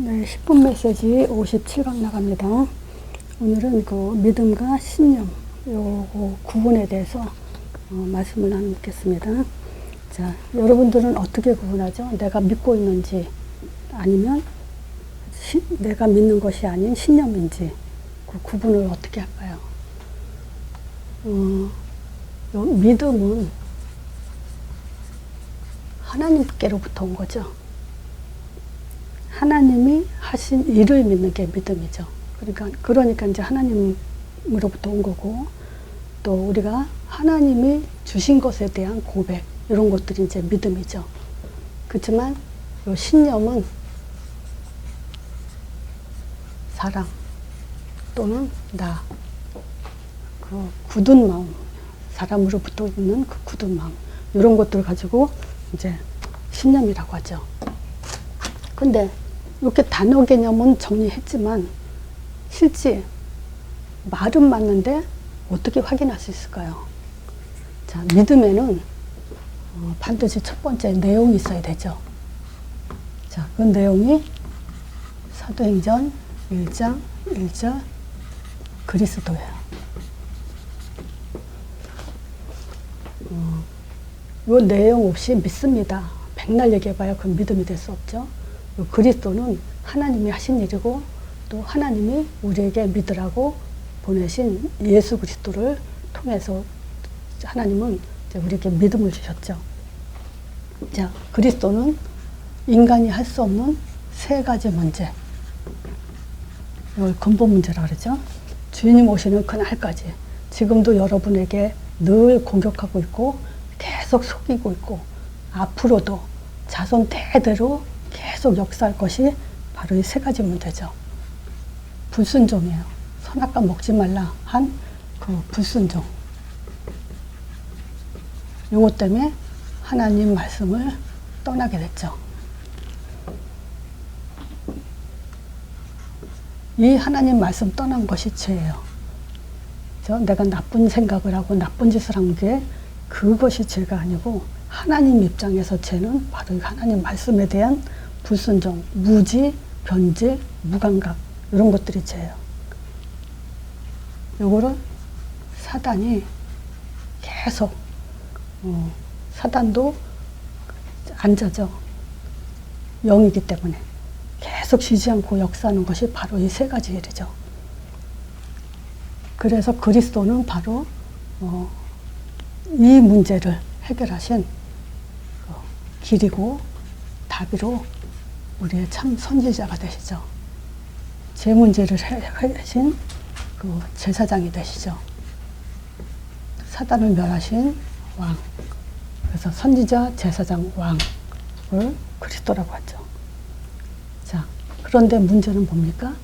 네, 10분 메시지 57강 나갑니다. 오늘은 그 믿음과 신념, 요거 구분에 대해서 어, 말씀을 나누겠습니다. 자, 여러분들은 어떻게 구분하죠? 내가 믿고 있는지 아니면 시, 내가 믿는 것이 아닌 신념인지 그 구분을 어떻게 할까요? 어, 요 믿음은 하나님께로부터 온 거죠. 하나님이 하신 일을 믿는 게 믿음이죠. 그러니까 그러니까 이제 하나님으로부터 온 거고 또 우리가 하나님이 주신 것에 대한 고백 이런 것들이 이제 믿음이죠. 그렇지만 요 신념은 사랑 또는 나, 그 굳은 마음, 사람으로부터 있는 그 굳은 마음 이런 것들을 가지고 이제 신념이라고 하죠. 근데 이렇게 단어 개념은 정리했지만 실제 말은 맞는데 어떻게 확인할 수 있을까요? 자, 믿음에는 어, 반드시 첫 번째 내용이 있어야 되죠. 자, 그 내용이 사도행전 1장 1절 그리스도예요. 어, 이 내용 없이 믿습니다. 백날 얘기해봐야 그 믿음이 될 수 없죠. 그리스도는 하나님이 하신 일이고 또 하나님이 우리에게 믿으라고 보내신 예수 그리스도를 통해서 하나님은 우리에게 믿음을 주셨죠. 자, 그리스도는 인간이 할 수 없는 세 가지 문제. 이걸 근본 문제라 그러죠. 주님 오시는 그날까지 지금도 여러분에게 늘 공격하고 있고 계속 속이고 있고 앞으로도 자손 대대로 계속 역사할 것이 바로 이 세 가지 문제죠. 불순종이에요. 선악과 먹지 말라 한 그 불순종. 요것 때문에 하나님 말씀을 떠나게 됐죠. 이 하나님 말씀 떠난 것이 죄예요. 저 내가 나쁜 생각을 하고 나쁜 짓을 한 게 그것이 죄가 아니고 하나님 입장에서 죄는 바로 하나님 말씀에 대한 불순종, 무지, 변질, 무감각 이런 것들이 죄예요. 요거를 사단이 계속 어, 사단도 앉아죠. 영이기 때문에 계속 쉬지 않고 역사하는 것이 바로 이 세 가지 일이죠. 그래서 그리스도는 바로 어, 이 문제를 해결하신 어, 길이고 답이로 우리의 참 선지자가 되시죠. 제 문제를 해신 그 제사장이 되시죠. 사단을 멸하신 왕. 그래서 선지자, 제사장, 왕을 그리스도라고 하죠. 자, 그런데 문제는 뭡니까?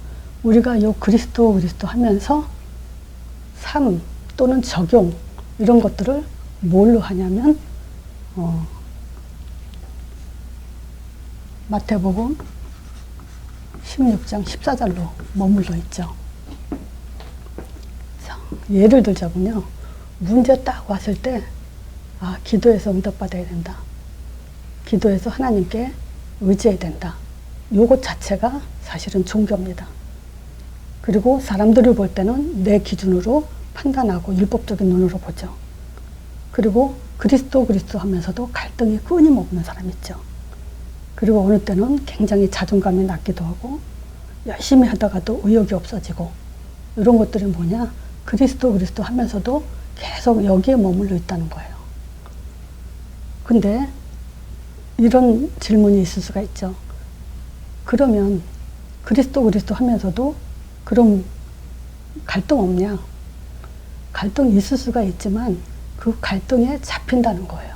우리가 요 그리스도 그리스도 하면서 삶 또는 적용 이런 것들을 뭘로 하냐면 어, 마태복음 16장 14절로 머물러 있죠. 자, 예를 들자면요. 문제 딱 왔을 때, 아, 기도해서 응답받아야 된다. 기도해서 하나님께 의지해야 된다. 요것 자체가 사실은 종교입니다. 그리고 사람들을 볼 때는 내 기준으로 판단하고 율법적인 눈으로 보죠. 그리고 그리스도 그리스도 하면서도 갈등이 끊임없는 사람 있죠. 그리고 어느 때는 굉장히 자존감이 낮기도 하고 열심히 하다가도 의욕이 없어지고 이런 것들이 뭐냐 그리스도 그리스도 하면서도 계속 여기에 머물러 있다는 거예요. 근데 이런 질문이 있을 수가 있죠. 그러면 그리스도 그리스도 하면서도 그럼 갈등 없냐? 갈등 있을 수가 있지만 그 갈등에 잡힌다는 거예요.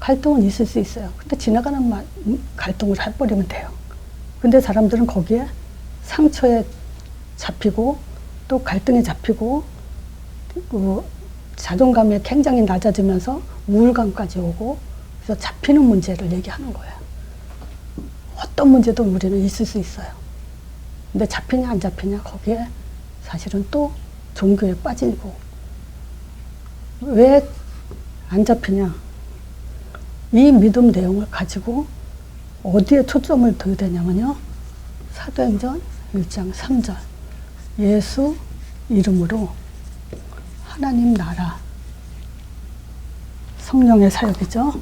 갈등은 있을 수 있어요. 근데 지나가는 말, 갈등을 해버리면 돼요. 근데 사람들은 거기에 상처에 잡히고 또 갈등에 잡히고 그 자존감이 굉장히 낮아지면서 우울감까지 오고 그래서 잡히는 문제를 얘기하는 거예요. 어떤 문제도 우리는 있을 수 있어요. 근데 잡히냐 안 잡히냐 거기에 사실은 또 종교에 빠지고 왜 안 잡히냐 이 믿음 내용을 가지고 어디에 초점을 둬야 되냐면요. 사도행전 1장 3절. 예수 이름으로 하나님 나라 성령의 사역이죠.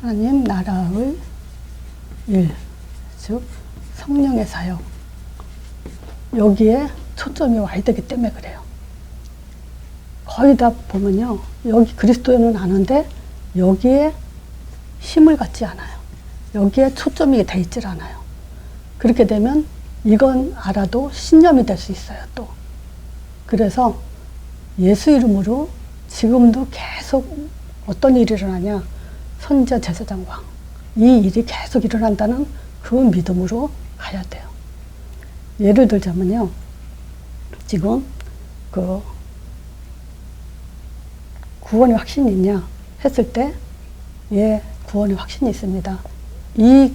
하나님 나라의 일, 즉 성령의 사역. 여기에 초점이 와야 되기 때문에 그래요. 거의 다 보면요. 여기 그리스도는 아는데 여기에 힘을 갖지 않아요. 여기에 초점이 돼 있질 않아요. 그렇게 되면 이건 알아도 신념이 될 수 있어요, 또. 그래서 예수 이름으로 지금도 계속 어떤 일이 일어나냐. 선자 제사장 왕. 이 일이 계속 일어난다는 그 믿음으로 가야 돼요. 예를 들자면요. 지금 그 구원의 확신이 있냐 했을 때, 예, 구원의 확신이 있습니다. 이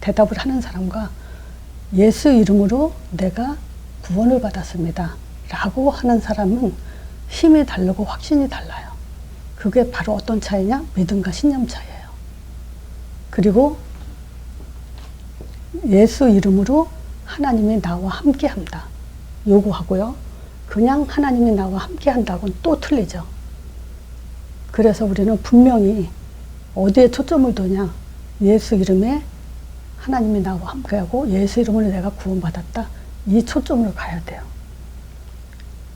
대답을 하는 사람과 예수 이름으로 내가 구원을 받았습니다. 라고 하는 사람은 힘이 다르고 확신이 달라요. 그게 바로 어떤 차이냐? 믿음과 신념 차이예요. 그리고 예수 이름으로 하나님이 나와 함께 한다. 요구하고요. 그냥 하나님이 나와 함께 한다고는 또 틀리죠. 그래서 우리는 분명히 어디에 초점을 두냐? 예수 이름에 하나님이 나와 함께하고 예수 이름으로 내가 구원받았다. 이 초점으로 가야 돼요.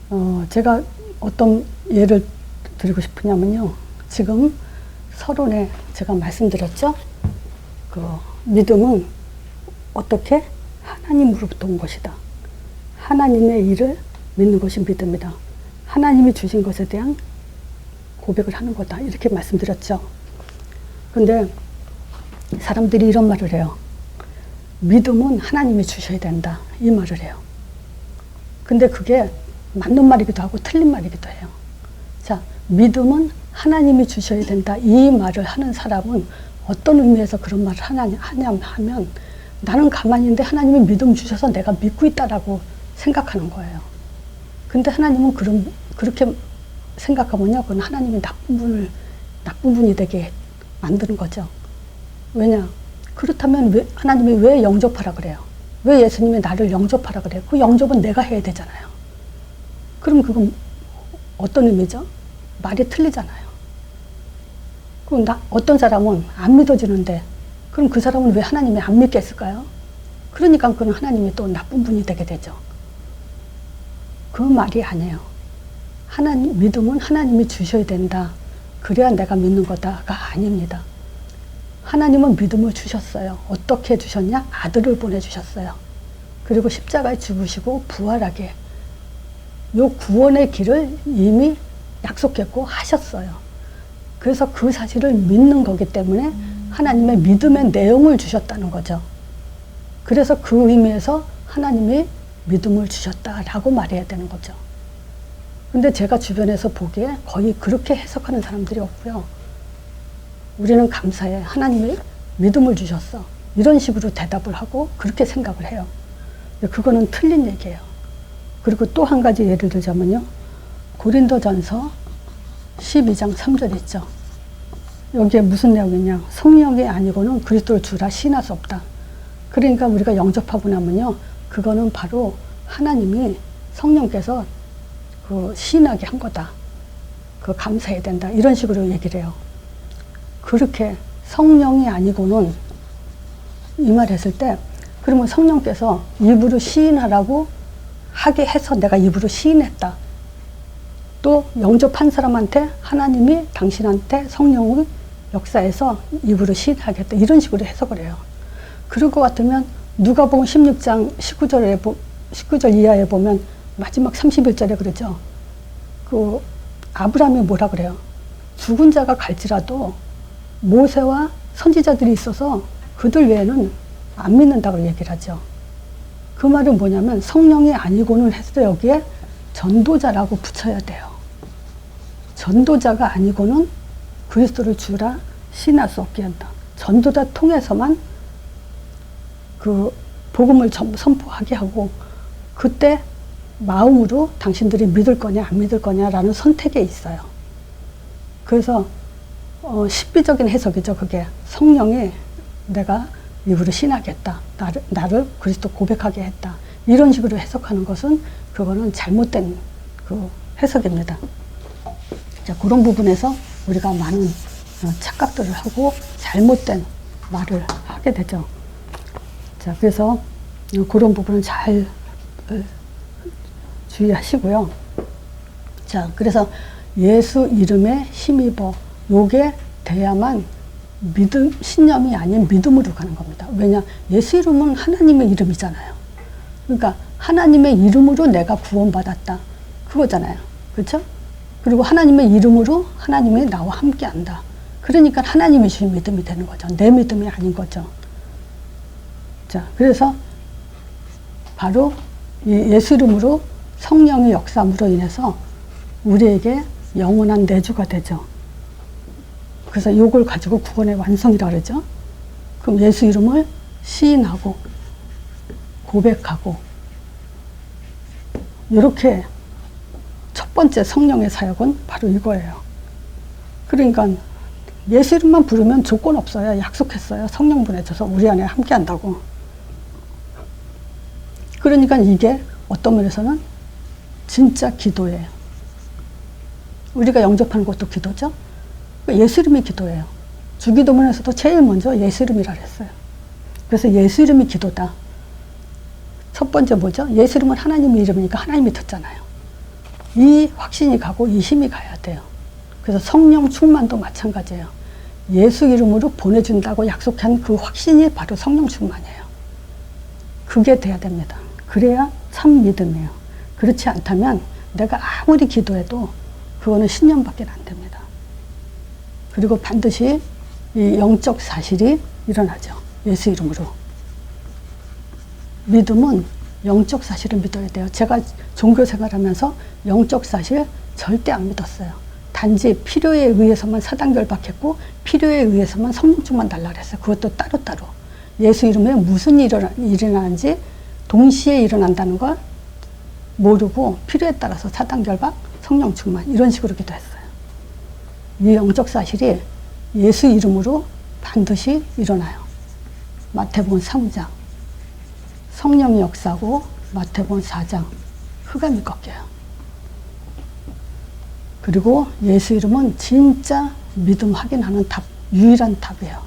어, 제가 어떤 예를 드리고 싶으냐면요. 지금 서론에 제가 말씀드렸죠. 그 믿음은 어떻게 하나님으로부터 온 것이다. 하나님의 일을 믿는 것이 믿음이다. 하나님이 주신 것에 대한 고백을 하는 거다. 이렇게 말씀드렸죠. 근데 사람들이 이런 말을 해요. 믿음은 하나님이 주셔야 된다. 이 말을 해요. 근데 그게 맞는 말이기도 하고 틀린 말이기도 해요. 자, 믿음은 하나님이 주셔야 된다. 이 말을 하는 사람은 어떤 의미에서 그런 말을 하냐, 하냐 하면 나는 가만히 있는데 하나님이 믿음 주셔서 내가 믿고 있다라고 생각하는 거예요. 근데 하나님은 그런, 그렇게 생각하면요. 그건 하나님이 나쁜 분을, 나쁜 분이 되게 만드는 거죠. 왜냐? 그렇다면 왜, 하나님이 왜 영접하라 그래요? 왜 예수님이 나를 영접하라 그래요? 그 영접은 내가 해야 되잖아요. 그럼 그건 어떤 의미죠? 말이 틀리잖아요. 그럼 나, 어떤 사람은 안 믿어지는데, 그럼 그 사람은 왜 하나님이 안 믿겠을까요? 그러니까 그는 하나님이 또 나쁜 분이 되게 되죠. 그 말이 아니에요. 하나님, 믿음은 하나님이 주셔야 된다. 그래야 내가 믿는 거다가 아닙니다. 하나님은 믿음을 주셨어요. 어떻게 주셨냐? 아들을 보내주셨어요. 그리고 십자가에 죽으시고 부활하게. 요 구원의 길을 이미 약속했고 하셨어요. 그래서 그 사실을 믿는 거기 때문에 하나님의 믿음의 내용을 주셨다는 거죠. 그래서 그 의미에서 하나님이 믿음을 주셨다라고 말해야 되는 거죠. 근데 제가 주변에서 보기에 거의 그렇게 해석하는 사람들이 없고요. 우리는 감사해. 하나님이 믿음을 주셨어. 이런 식으로 대답을 하고 그렇게 생각을 해요. 그거는 틀린 얘기예요. 그리고 또 한 가지 예를 들자면요. 고린도전서 12장 3절 있죠. 여기에 무슨 내용이냐. 성령이 아니고는 그리스도를 주라 시인할 수 없다. 그러니까 우리가 영접하고 나면요. 그거는 바로 하나님이 성령께서 그 시인하게 한 거다. 그 감사해야 된다. 이런 식으로 얘기를 해요. 그렇게 성령이 아니고는 이 말 했을 때 그러면 성령께서 입으로 시인하라고 하게 해서 내가 입으로 시인했다. 또 영접한 사람한테 하나님이 당신한테 성령의 역사에서 입으로 시인하겠다. 이런 식으로 해석을 해요. 그럴 것 같으면 누가복음 16장 19절에 19절 이하에 보면 마지막 31절에 그러죠. 그 아브라함이 뭐라 그래요? 죽은 자가 갈지라도 모세와 선지자들이 있어서 그들 외에는 안 믿는다고 얘기를 하죠. 그 말은 뭐냐면 성령이 아니고는 해서 여기에 전도자라고 붙여야 돼요. 전도자가 아니고는 그리스도를 주라 신할 수 없게 한다. 전도자 통해서만 그 복음을 선포하게 하고 그때 마음으로 당신들이 믿을 거냐 안 믿을 거냐라는 선택에 있어요. 그래서 어, 십비적인 해석이죠. 그게 성령이 내가 입으로 신하겠다. 나를, 나를 그리스도 고백하게 했다. 이런 식으로 해석하는 것은 그거는 잘못된 그 해석입니다. 자, 그런 부분에서 우리가 많은 어, 착각들을 하고 잘못된 말을 하게 되죠. 자, 그래서 어, 그런 부분은 잘 어, 주의하시고요. 자, 그래서 예수 이름에 힘입어 요게 돼야만 믿음, 신념이 아닌 믿음으로 가는 겁니다. 왜냐? 예수 이름은 하나님의 이름이잖아요. 그러니까 하나님의 이름으로 내가 구원받았다. 그거잖아요. 그렇죠? 그리고 하나님의 이름으로 하나님이 나와 함께 한다. 그러니까 하나님이 주신 믿음이 되는 거죠. 내 믿음이 아닌 거죠. 자, 그래서 바로 이 예수 이름으로 성령의 역사함으로 인해서 우리에게 영원한 내주가 되죠. 그래서 이걸 가지고 구원의 완성이라 그러죠. 그럼 예수 이름을 시인하고 고백하고 이렇게 첫 번째 성령의 사역은 바로 이거예요. 그러니까 예수 이름만 부르면 조건 없어요. 약속했어요. 성령 보내줘서 우리 안에 함께 한다고. 그러니까 이게 어떤 면에서는 진짜 기도예요. 우리가 영접하는 것도 기도죠. 예수 이름이 기도예요. 주기도문에서도 제일 먼저 예수 이름이라 그랬어요. 그래서 예수 이름이 기도다. 첫 번째 뭐죠? 예수 이름은 하나님의 이름이니까 하나님이 듣잖아요. 이 확신이 가고 이 힘이 가야 돼요. 그래서 성령 충만도 마찬가지예요. 예수 이름으로 보내준다고 약속한 그 확신이 바로 성령 충만이에요. 그게 돼야 됩니다. 그래야 참 믿음이에요. 그렇지 않다면 내가 아무리 기도해도 그거는 신념밖에 안 됩니다. 그리고 반드시 이 영적 사실이 일어나죠. 예수 이름으로. 믿음은 영적 사실을 믿어야 돼요. 제가 종교 생활하면서 영적 사실 절대 안 믿었어요. 단지 필요에 의해서만 사단 결박했고 필요에 의해서만 성령충만 달라 그랬어요. 그것도 따로따로. 예수 이름에 무슨 일이 일어나는지 동시에 일어난다는 걸 모르고 필요에 따라서 사단 결박, 성령 충만 이런 식으로 기도했어요. 이 영적 사실이 예수 이름으로 반드시 일어나요. 마태복음 3장 성령의 역사고 마태복음 4장 흑암이 꺾여요. 그리고 예수 이름은 진짜 믿음 확인하는 답, 유일한 답이에요.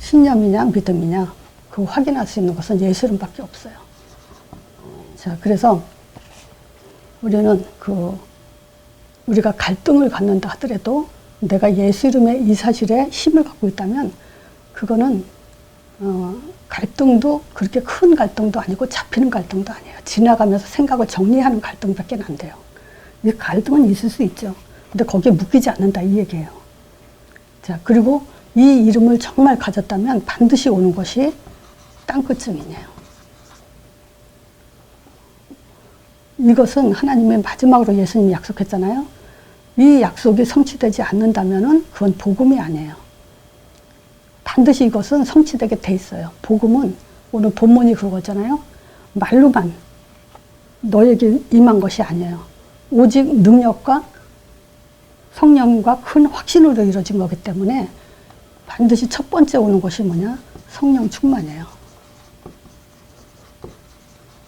신념이냐 믿음이냐 그 확인할 수 있는 것은 예수 이름밖에 없어요. 자, 그래서 우리는 그 우리가 갈등을 갖는다 하더라도 내가 예수 이름의 이 사실에 힘을 갖고 있다면 그거는 어, 갈등도 그렇게 큰 갈등도 아니고 잡히는 갈등도 아니에요. 지나가면서 생각을 정리하는 갈등밖에 안 돼요. 이 갈등은 있을 수 있죠. 근데 거기에 묶이지 않는다 이 얘기예요. 자 그리고 이 이름을 정말 가졌다면 반드시 오는 것이 땅끝증이네요. 이것은 하나님의 마지막으로 예수님이 약속했잖아요. 이 약속이 성취되지 않는다면 그건 복음이 아니에요. 반드시 이것은 성취되게 돼 있어요. 복음은 오늘 본문이 그거잖아요. 말로만 너에게 임한 것이 아니에요. 오직 능력과 성령과 큰 확신으로 이루어진 거기 때문에 반드시 첫 번째 오는 것이 뭐냐? 성령 충만이에요.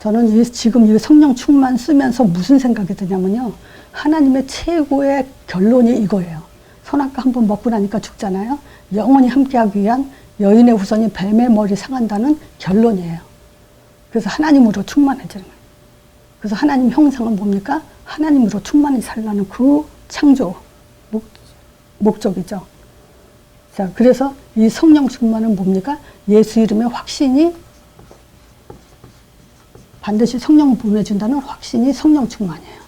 저는 이, 지금 이 성령 충만 쓰면서 무슨 생각이 드냐면요. 하나님의 최고의 결론이 이거예요. 선악과 한번 먹고 나니까 죽잖아요. 영원히 함께하기 위한 여인의 후손이 뱀의 머리 상한다는 결론이에요. 그래서 하나님으로 충만해지는 거예요. 그래서 하나님 형상은 뭡니까? 하나님으로 충만히 살라는 그 창조 목, 목적이죠. 자, 그래서 이 성령 충만은 뭡니까? 예수 이름의 확신이 반드시 성령 보내준다는 확신이 성령 충만이에요.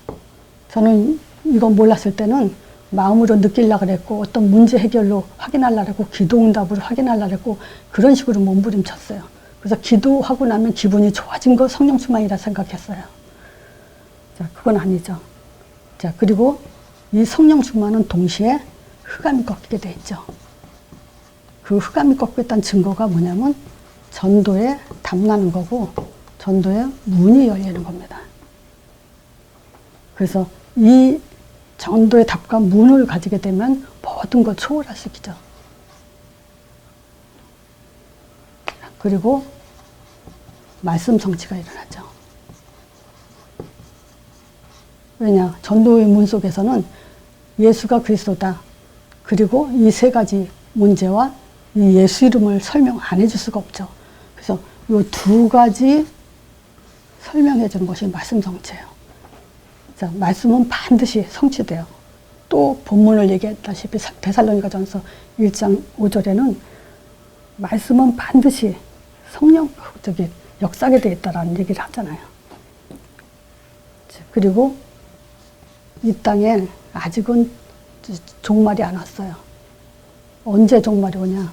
저는 이거 몰랐을 때는 마음으로 느낄라 그랬고 어떤 문제 해결로 확인하려 그랬고 기도 응답으로 확인하려 그랬고 그런 식으로 몸부림쳤어요. 그래서 기도하고 나면 기분이 좋아진 거 성령 충만이라 생각했어요. 자, 그건 아니죠. 자, 그리고 이 성령 충만은 동시에 흑암이 꺾이게 돼 있죠. 그 흑암이 꺾였다는 증거가 뭐냐면 전도에 담나는 거고 전도에 문이 열리는 겁니다. 그래서 이 전도의 답과 문을 가지게 되면 모든 걸 있죠. 그리고 말씀 성취가 일어나죠. 왜냐? 전도의 문 속에서는 예수가 그리스도다. 그리고 이 세 가지 문제와 이 예수 이름을 설명 안 해줄 수가 없죠. 그래서 이 두 가지 설명해 주는 것이 말씀 성취예요. 자, 말씀은 반드시 성취돼요. 또 본문을 얘기했다시피 데살로니가 전서 1장 5절에는 말씀은 반드시 성령 저기 역사하게 돼 있다라는 얘기를 하잖아요. 그리고 이 땅에 아직은 종말이 안 왔어요. 언제 종말이 오냐?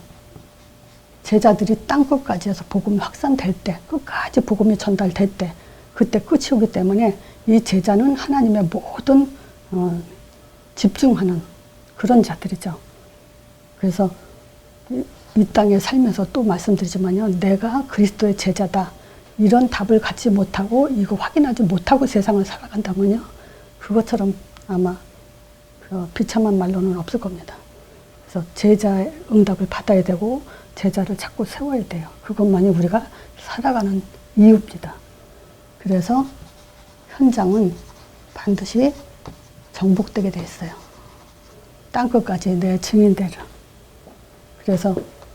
제자들이 땅 끝까지 해서 복음이 확산될 때, 끝까지 복음이 전달될 때, 그때 끝이 오기 때문에 이 제자는 하나님의 모든 어, 집중하는 그런 자들이죠. 그래서 이, 이 땅에 살면서 또 말씀드리지만요, 내가 그리스도의 제자다. 이런 답을 갖지 못하고 이거 확인하지 못하고 세상을 살아간다면요, 그것처럼 아마 그 비참한 말로는 없을 겁니다. 그래서 제자의 응답을 받아야 되고 제자를 자꾸 세워야 돼요. 그것만이 우리가 살아가는 이유입니다. 그래서 현장은 반드시 정복되게 돼 있어요. 땅끝까지 내 증인되를. 그래서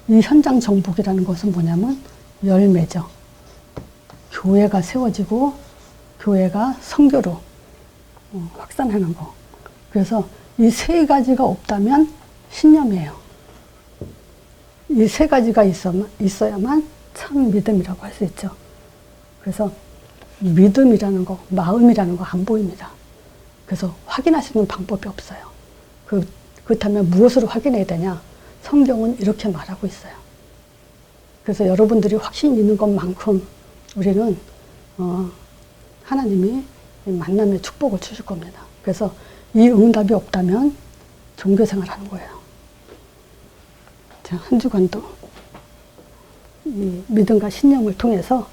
이 현장 정복이라는 것은 뭐냐면 열매죠. 교회가 세워지고 교회가 성교로 어, 확산하는 거. 그래서 이 세 가지가 없다면 신념이에요. 이 세 가지가 있어야만 참 믿음이라고 할 수 있죠. 그래서 믿음이라는 거, 마음이라는 거 안 보입니다. 그래서 있는 방법이 없어요. 그, 그렇다면 무엇으로 확인해야 되냐? 성경은 이렇게 말하고 있어요. 그래서 여러분들이 확신 있는 것만큼 우리는 어, 하나님이 만남의 축복을 주실 겁니다. 그래서 이 응답이 없다면 종교 생활 하는 거예요. 자, 한 주간도 이 믿음과 신념을 통해서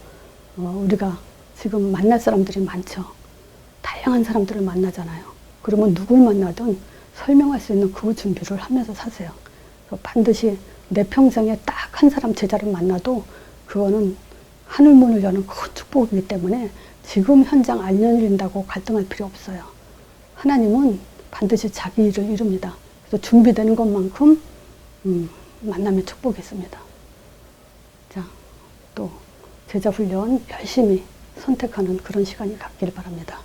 어, 우리가 지금 만날 사람들이 많죠. 다양한 사람들을 만나잖아요. 그러면 누굴 만나든 설명할 수 있는 그 준비를 하면서 사세요. 반드시 내 평생에 딱 한 사람 제자를 만나도 그거는 하늘문을 여는 큰 축복이기 때문에 지금 현장 안 열린다고 갈등할 필요 없어요. 하나님은 반드시 자기 일을 이룹니다. 그래서 준비되는 것만큼 음, 만남의 축복이 있습니다. 자, 또 제자 훈련 열심히 선택하는 그런 시간이 갖기를 바랍니다.